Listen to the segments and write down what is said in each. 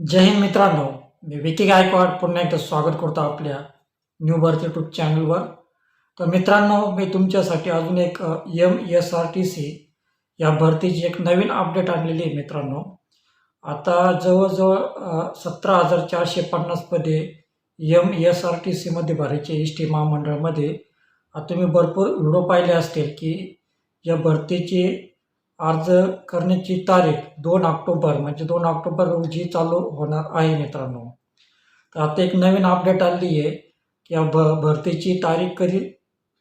जय हिंद मित्रांनो मी विकी गायकवाड. पुन्हा एकदा स्वागत करतो आपल्या न्यू बर्थ यूट्यूब चॅनलवर. तर मित्रांनो मी तुमच्यासाठी अजून एक M S R T C या भरतीची एक नवीन अपडेट आणलेली आहे मित्रांनो. आता जवळजवळ सतरा हजार चारशे पन्नास पदे एम एस आर टी सीमध्ये भरायचे एस टी महामंडळामध्ये. आता तुम्ही भरपूर व्हिडिओ पाहिले असतील की या भरतीची अर्ज करण्याची तारीख दोन ऑक्टोबर म्हणजे दोन ऑक्टोबर रोजी चालू होणार आहे मित्रांनो. तर आता एक नवीन अपडेट आली आहे की या भ भरतीची तारीख कधी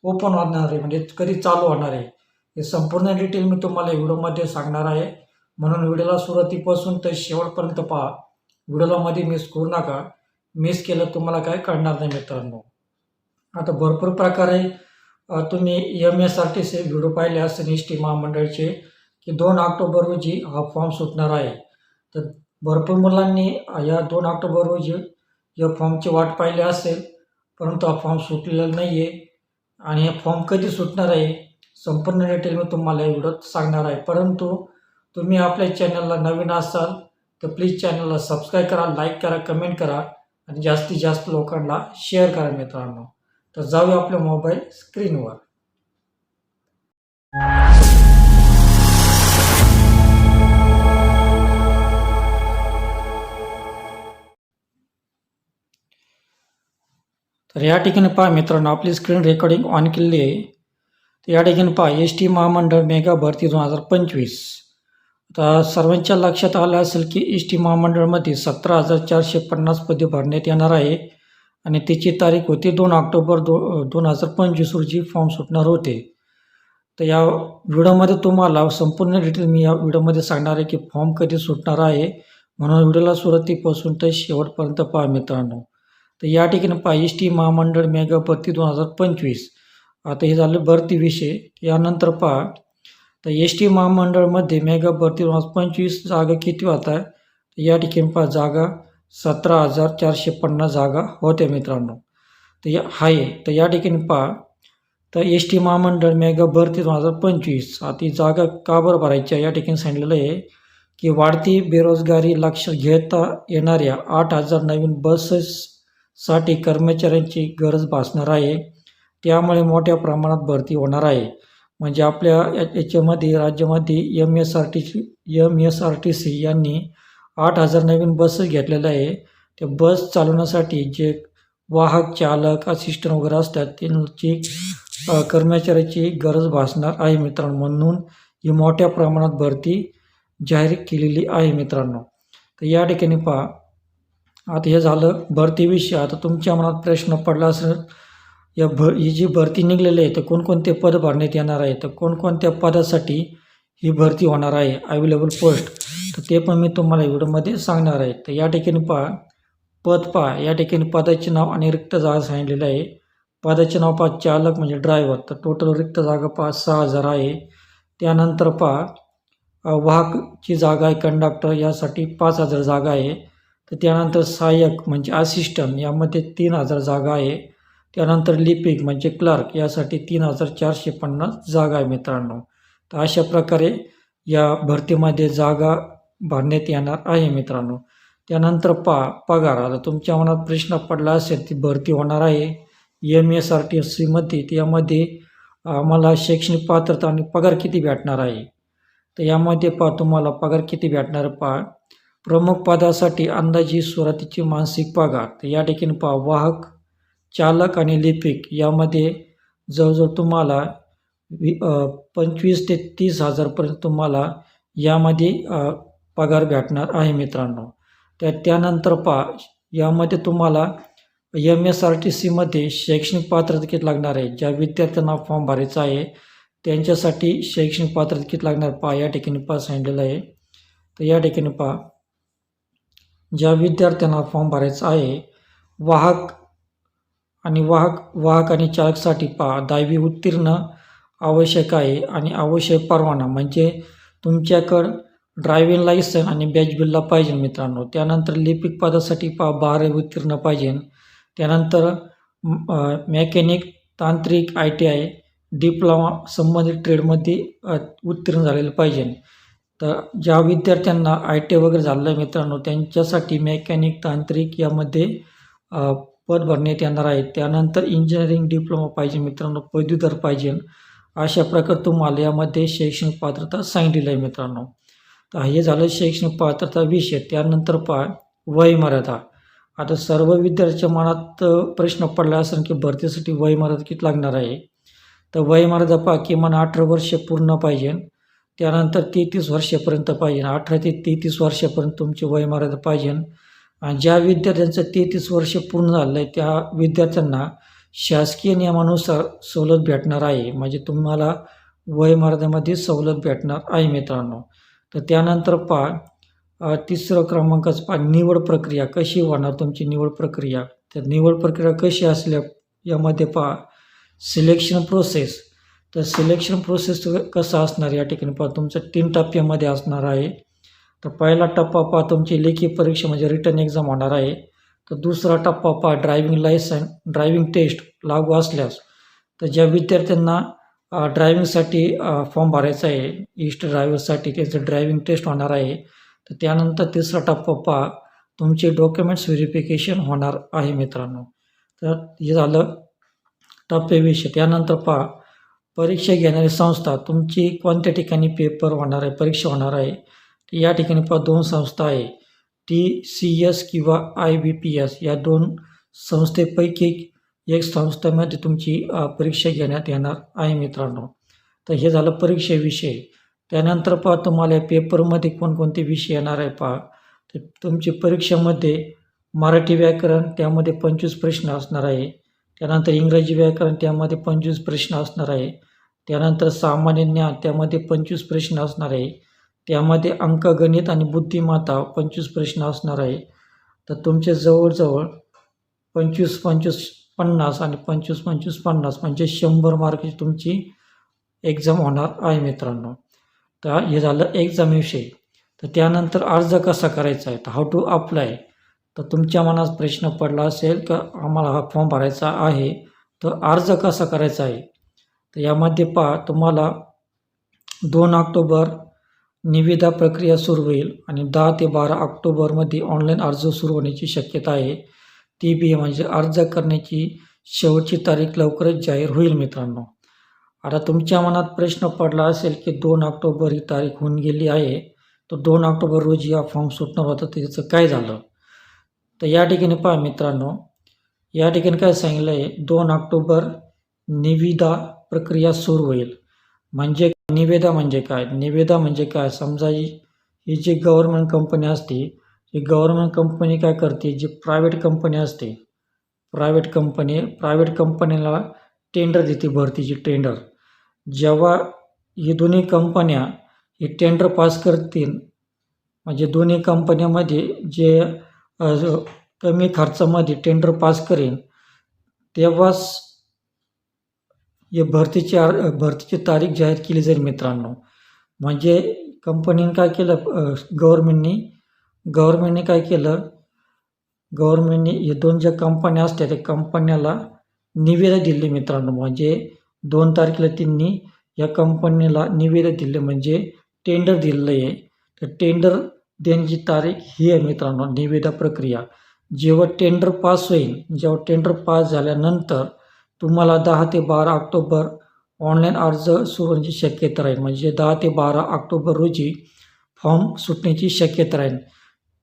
ओपन होणार आहे म्हणजे कधी चालू होणार आहे हे संपूर्ण डिटेल मी तुम्हाला व्हिडिओमध्ये सांगणार आहे. म्हणून व्हिडिओला सुरुवातीपासून ते शेवटपर्यंत पहा. व्हिडिओला मध्ये मिस करू नका. मिस केलं तुम्हाला काय कळणार नाही मित्रांनो. आता भरपूर प्रकारे तुम्ही M S R T C video पाहिले असेल एस टी महामंडळाचे. की दोन ऑक्टोबर रोजी हा फॉर्म सुटणार आहे. तर भरपूर मुलांनी या दोन ऑक्टोबर रोजी या फॉर्मची वाट पाहिली असेल परंतु हा फॉर्म सुटलेला नाही आहे आणि हे फॉर्म कधी सुटणार आहे संपूर्ण डिटेल मी तुम्हाला या व्हिडिओत सांगणार आहे. परंतु तुम्ही आपल्या चॅनलला नवीन असाल तर प्लीज चॅनलला सबस्क्राईब करा लाईक करा कमेंट करा आणि जास्तीत जास्त लोकांना शेअर करा मित्रांनो. तर जाऊया आपल्या मोबाईल स्क्रीनवर तर या ठिकाणी पहा मित्रांनो आपली स्क्रीन रेकॉर्डिंग ऑन केलेली आहे. तर या ठिकाणी पहा एस टी महामंडळ मेगा भरती दोन हजार पंचवीस. आता सर्वांच्या लक्षात आलं असेल की एस टी महामंडळमध्ये सतरा हजार चारशे पन्नास पदे भरण्यात येणार आहे. आणि त्याची तारीख होती दोन ऑक्टोबर दो दोन हजार पंचवीस रोजी फॉर्म सुटणार होते. तर या व्हिडिओमध्ये तुम्हाला संपूर्ण डिटेल मी या व्हिडिओमध्ये सांगणार आहे की फॉर्म कधी सुटणार आहे. म्हणून व्हिडिओला सुरुवातीपासून ते शेवटपर्यंत पहा मित्रांनो. तर या ठिकाणी पहा एस टी महामंडळ मेगा भरती दोन हजार पंचवीस. आता हे झालं भरती विषय. यानंतर पहा तर एस टी महामंडळमध्ये मेगा भरती दोन हजार पंचवीस जागा किती होता? तर या ठिकाणी पहा जागा सतरा हजार चारशे पन्नास जागा होत्या मित्रांनो. तर या आहे तर या ठिकाणी पहा तर एस टी महामंडळ मेगा भरती दोन हजार पंचवीस. आता ही जागा का बरं भरायची आहे? या ठिकाणी सांगितलेलं आहे की वाढती बेरोजगारी लक्षात घेता येणाऱ्या आठ हजार नवीन साठी कर्मचाऱ्यांची गरज भासणार आहे. त्यामुळे मोठ्या प्रमाणात भरती होणार आहे. म्हणजे आपल्या या याच्यामध्ये राज्यामध्ये M S R T C M S R T C यांनी आठ हजार नवीन बसेस घेतलेल्या आहे. त्या बस चालवण्यासाठी जे वाहक चालक असिस्टंट वगैरे असतात त्यांची कर्मचाऱ्याची गरज भासणार आहे मित्रांनो. म्हणून ही मोठ्या प्रमाणात भरती जाहीर केलेली आहे मित्रांनो. तर या ठिकाणी पहा. आता हे झालं भरतीविषयी आता तुमच्या मनात प्रश्न पडला असेल या भ ही जी भरती निघलेली आहे तर कोणकोणते पद भरण्यात येणार आहे? तर कोणकोणत्या पदासाठी ही भरती होणार आहे? अवेलेबल पोस्ट तर ते पण मी तुम्हाला व्हिडिओमध्ये सांगणार आहे. तर या ठिकाणी पहा. पद पहा. या ठिकाणी पदाचे नाव आणि रिक्त जागा सांगितलेलं आहे. पदाचे नाव पहा. चालक म्हणजे ड्रायव्हर तर टोटल रिक्त जागा पहा. सहा हजार आहे. त्यानंतर पहा. वाहकची जागा आहे कंडक्टर यासाठी पाच हजार जागा आहे. तर त्यानंतर सहाय्यक म्हणजे असिस्टंट यामध्ये तीन हजार जागा आहे. त्यानंतर लिपिक म्हणजे क्लार्क यासाठी तीन हजार चारशे पन्नास जागा आहे मित्रांनो. तर अशा प्रकारे या भरतीमध्ये जागा भरण्यात येणार आहे मित्रांनो. त्यानंतर पा पगार. आता तुमच्या मनात प्रश्न पडला असेल ती भरती होणार आहे. एम एस आर टी सीमध्ये त्यामध्ये आम्हाला शैक्षणिक पात्रता आणि पगार किती भेटणार आहे? तर यामध्ये पहा तुम्हाला पगार किती भेटणार पहा? प्रमुख पदासाठी अंदाजी सुरुवातीची मानसिक पगार. तर या ठिकाणी पहा वाहक चालक आणि लिपिक यामध्ये जवळजवळ तुम्हाला वि पंचवीस ते तीस हजारपर्यंत तुम्हाला यामध्ये पगार भेटणार आहे मित्रांनो. तर त्यानंतर पहा यामध्ये तुम्हाला एम एस आर टी सीमध्ये शैक्षणिक पात्रता किती लागणार आहे? ज्या विद्यार्थ्यांना फॉर्म भरायचा आहे त्यांच्यासाठी शैक्षणिक पात्रता किती लागणार? पहा या ठिकाणी पहा सांगितलेलं आहे. तर या ठिकाणी पहा ज्या विद्यार्थ्यांना फॉर्म भरायचा आहे वाहक आणि वाहक वाहक आणि चालकसाठी पहा. दहावी उत्तीर्ण आवश्यक आहे आणि आवश्यक परवाना. म्हणजे तुमच्याकडं ड्रायव्हिंग लायसन आणि बॅच बिल्ला पाहिजे मित्रांनो. त्यानंतर लिपिक पदासाठी पहा बारावी उत्तीर्ण पाहिजे. त्यानंतर मेकॅनिक तांत्रिक आय टी आय डिप्लोमा संबंधित ट्रेडमध्ये उत्तीर्ण झालेलं पाहिजे. तर ज्या विद्यार्थ्यांना आय टी वगैरे झालेलं आहे मित्रांनो त्यांच्यासाठी मेकॅनिक तांत्रिक यामध्ये पद भरण्यात येणार आहे. त्यानंतर इंजिनिअरिंग डिप्लोमा पाहिजे मित्रांनो पदवीधर पाहिजे. अशा प्रकारे तुम्हाला यामध्ये शैक्षणिक पात्रता सांगितलेली आहे मित्रांनो. तर हे झालं शैक्षणिक पात्रता विषय. त्यानंतर पहा वयमर्यादा आता सर्व विद्यार्थ्याच्या मनात प्रश्न पडला असेल की भरतीसाठी वयमर्यादा किती लागणार आहे? तर वयमर्यादा पहा किमान अठरा वर्ष पूर्ण पाहिजे. त्यानंतर तेहतीस वर्षापर्यंत पाहिजे अठरा ते तेहतीस वर्षापर्यंत तुमची वयमर्यादा पाहिजे. आणि ज्या विद्यार्थ्यांचं तेहतीस वर्ष पूर्ण झालं आहे त्या विद्यार्थ्यांना शासकीय नियमानुसार सवलत भेटणार आहे. म्हणजे तुम्हाला वयमर्यादेमध्ये सवलत भेटणार आहे मित्रांनो. तर त्यानंतर पहा तिसरं क्रमांकाचं पहा निवड प्रक्रिया कशी होणार तुमची निवड प्रक्रिया? तर निवड प्रक्रिया कशी असल्या यामध्ये पहा सिलेक्शन प्रोसेस तर सिलेक्शन प्रोसेस कसं असणार या ठिकाणी? पहा तुमचं तीन टप्प्यामध्ये असणार आहे. तर पहिला टप्पा पहा तुमची लेखी परीक्षा म्हणजे रिटर्न एक्झाम होणार आहे. तर दुसरा टप्पा पहा ड्रायव्हिंग लायसन ड्रायव्हिंग टेस्ट लागू असल्यास. तर ज्या विद्यार्थ्यांना ड्रायव्हिंगसाठी फॉर्म भरायचा आहे ईस्ट ड्रायव्हरसाठी त्याचं ड्रायव्हिंग टेस्ट होणार आहे. तर त्यानंतर तिसरा टप्पा पहा तुमचे डॉक्युमेंट्स व्हेरिफिकेशन होणार आहे मित्रांनो. तर हे झालं टप्प्याविषयी. त्यानंतर पहा परीक्षा घेणारी संस्था तुमची कोणत्या ठिकाणी पेपर होणार आहे परीक्षा होणार आहे तर या ठिकाणी पहा दोन संस्था आहे. टी सी एस किंवा आय बी पी एस या दोन संस्थेपैकी एक संस्थेमध्ये तुमची परीक्षा घेण्यात येणार आहे मित्रांनो. तर हे झालं परीक्षेविषयी त्यानंतर पहा तुम्हाला पेपरमध्ये कोणकोणते विषय येणार आहे पहा. तर तुमची परीक्षेमध्ये मराठी व्याकरण त्यामध्ये पंचवीस प्रश्न असणार आहे. त्यानंतर इंग्रजी व्याकरण त्यामध्ये पंचवीस प्रश्न असणार आहे. त्यानंतर सामान्य ज्ञान त्यामध्ये पंचवीस प्रश्न असणार आहे. त्यामध्ये अंकगणित आणि बुद्धिमत्ता पंचवीस प्रश्न असणार आहे. तर तुमचे जवळजवळ पंचवीस पंचवीस पन्नास आणि पंचवीस पंचवीस पन्नास म्हणजे शंभर मार्कची तुमची एक्झाम होणार आहे मित्रांनो. तर हे झालं एक्झामविषयी तर त्यानंतर अर्ज कसा करायचा आहे? तर हाऊ टू अप्लाय तर तुमच्या मनात प्रश्न पडला असेल का आम्हाला हा फॉर्म भरायचा आहे. तर अर्ज कसा करायचा आहे? तर यामध्ये पहा तुम्हाला दोन ऑक्टोबर निविदा प्रक्रिया सुरू होईल आणि दहा ते बारा ऑक्टोबरमध्ये ऑनलाईन अर्ज सुरू होण्याची शक्यता आहे. ती बी म्हणजे अर्ज करण्याची शेवटची तारीख लवकरच जाहीर होईल मित्रांनो. आता तुमच्या मनात प्रश्न पडला असेल की दोन ऑक्टोबर ही तारीख होऊन गेली आहे तर दोन ऑक्टोबर रोजी हा फॉर्म सुटणार होता त्याचं काय झालं? तर या ठिकाणी पहा मित्रांनो या ठिकाणी काय सांगितलं आहे दोन ऑक्टोबर निविदा प्रक्रिया सुरू होईल. म्हणजे निवेदा म्हणजे काय? निवेदा म्हणजे काय? समजा ही ही जी गव्हर्नमेंट कंपनी असते ही गव्हर्नमेंट कंपनी काय करते? जी प्रायव्हेट कंपनी असते. प्रायव्हेट कंपनी प्रायव्हेट कंपनीला टेंडर देते भरतीची टेंडर जेव्हा ही दोन्ही कंपन्या ही टेंडर पास करतील म्हणजे दोन्ही कंपन्यामध्ये जे कमी खर्चामध्ये टेंडर पास करेन तेव्हाच हे भरतीची आर भरतीची तारीख जाहीर केली जाईल मित्रांनो. म्हणजे कंपनीने काय केलं? गव्हर्मेंटनी गव्हर्मेंटने काय केलं? गव्हर्मेंटने हे दोन ज्या कंपन्या असतात त्या कंपन्याला निवेदन दिले मित्रांनो. म्हणजे दोन तारखेला त्यांनी या कंपनीला निवेदन दिले. म्हणजे टेंडर दिलेलं आहे. तर टेंडर देणगी तारीख ही आहे मित्रांनो निविदा प्रक्रिया. जेव्हा टेंडर पास होईल जेव्हा टेंडर पास झाल्यानंतर तुम्हाला दहा ते बारा ऑक्टोबर ऑनलाईन अर्ज सुरू होण्याची शक्यता राहील. म्हणजे दहा ते बारा ऑक्टोबर रोजी फॉर्म सुटण्याची शक्यता राहील.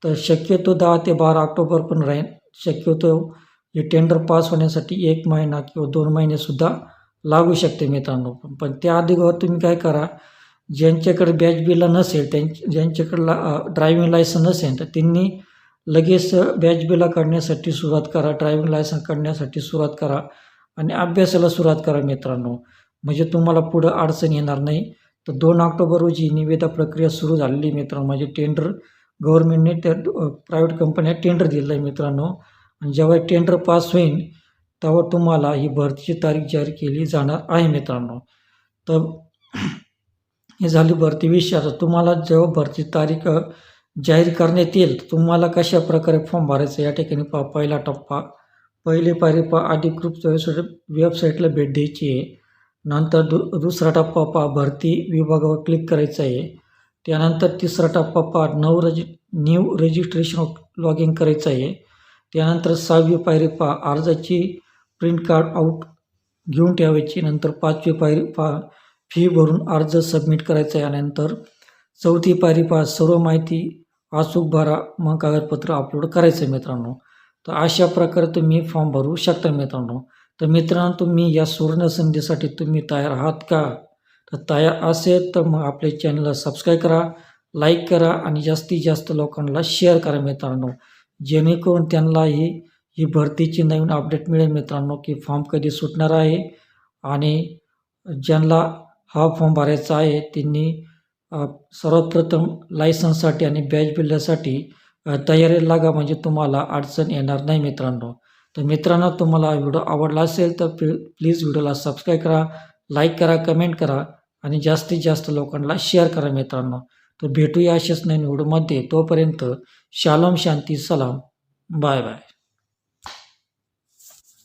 तर शक्यतो दहा ते बारा ऑक्टोबर पण राहील. शक्यतो हे टेंडर पास होण्यासाठी एक महिना किंवा दोन महिनेसुद्धा लागू शकते मित्रांनो. पण पण त्या तुम्ही काय करा ज्यांच्याकडे बॅच बिला नसेल त्यां ज्यांच्याकडे ला ड्रायव्हिंग लायसन नसेल तर त्यांनी लगेच बॅच बिला काढण्यासाठी सुरुवात करा ड्रायव्हिंग लायसन काढण्यासाठी सुरुवात करा आणि अभ्यासाला सुरुवात करा मित्रांनो. म्हणजे तुम्हाला पुढं अडचण येणार नाही. तर दोन ऑक्टोबर रोजी निविदा प्रक्रिया सुरू झालेली मित्रांनो. म्हणजे टेंडर गव्हर्नमेंटने त्या प्रायव्हेट कंपन्या टेंडर दिलं आहे मित्रांनो. आणि जेव्हा टेंडर पास होईल तेव्हा तुम्हाला ही भरतीची तारीख जाहीर केली जाणार आहे मित्रांनो. तर हे झाली भरती. विषय आता तुम्हाला जेव्हा भरती तारीख जाहीर करण्यात येईल तुम्हाला कशा प्रकारे फॉर्म भरायचा? या ठिकाणी पहा पहिला टप्पा. पहिली पायरी पहा अधिकृत वेबसाईट वेबसाईटला भेट द्यायची आहे. नंतर दु दुसरा टप्पा पहा भरती विभागावर क्लिक करायचं आहे. त्यानंतर तिसरा टप्पा पहा नऊ रजि न्यू रजिस्ट्रेशन लॉग इन करायचं आहे. त्यानंतर सहावी पायरी पहा अर्जाची प्रिंट कार्ड आऊट घेऊन ठेवायची. नंतर पाचवी पायरी पहा फी भरून अर्ज सबमिट करायचा आहे यानंतर चौथी पायरी पहा सर्व माहिती अचूक भरा मग कागदपत्र अपलोड करायचं आहे मित्रांनो. तर अशा प्रकारे तुम्ही फॉर्म भरू शकता मित्रांनो. तर मित्रांनो तुम्ही या सुवर्ण संधीसाठी तुम्ही तयार आहात का? तर तयार असेल तर मग आपल्या चॅनलला सबस्क्राईब करा लाईक करा आणि जास्तीत जास्त लोकांना शेअर करा मित्रांनो. जेणेकरून त्यांनाही ही भरतीची नवीन अपडेट मिळेल मित्रांनो की फॉर्म कधी सुटणार आहे आणि ज्यांना हा फॉर्म भरायचा आहे. त्यांनी सर्वप्रथम लायसन्ससाठी आणि बॅच बिल्डरसाठी तयारी लागा म्हणजे तुम्हाला अडचण येणार नाही मित्रांनो. तर मित्रांनो तुम्हाला व्हिडिओ आवडला असेल तर प्लीज व्हिडिओला सबस्क्राईब करा लाईक करा कमेंट करा आणि जास्तीत जास्त लोकांना शेअर करा मित्रांनो. तर भेटूया अशाच नवीन व्हिडिओमध्ये. तोपर्यंत शालम शांती सलाम. Bye bye.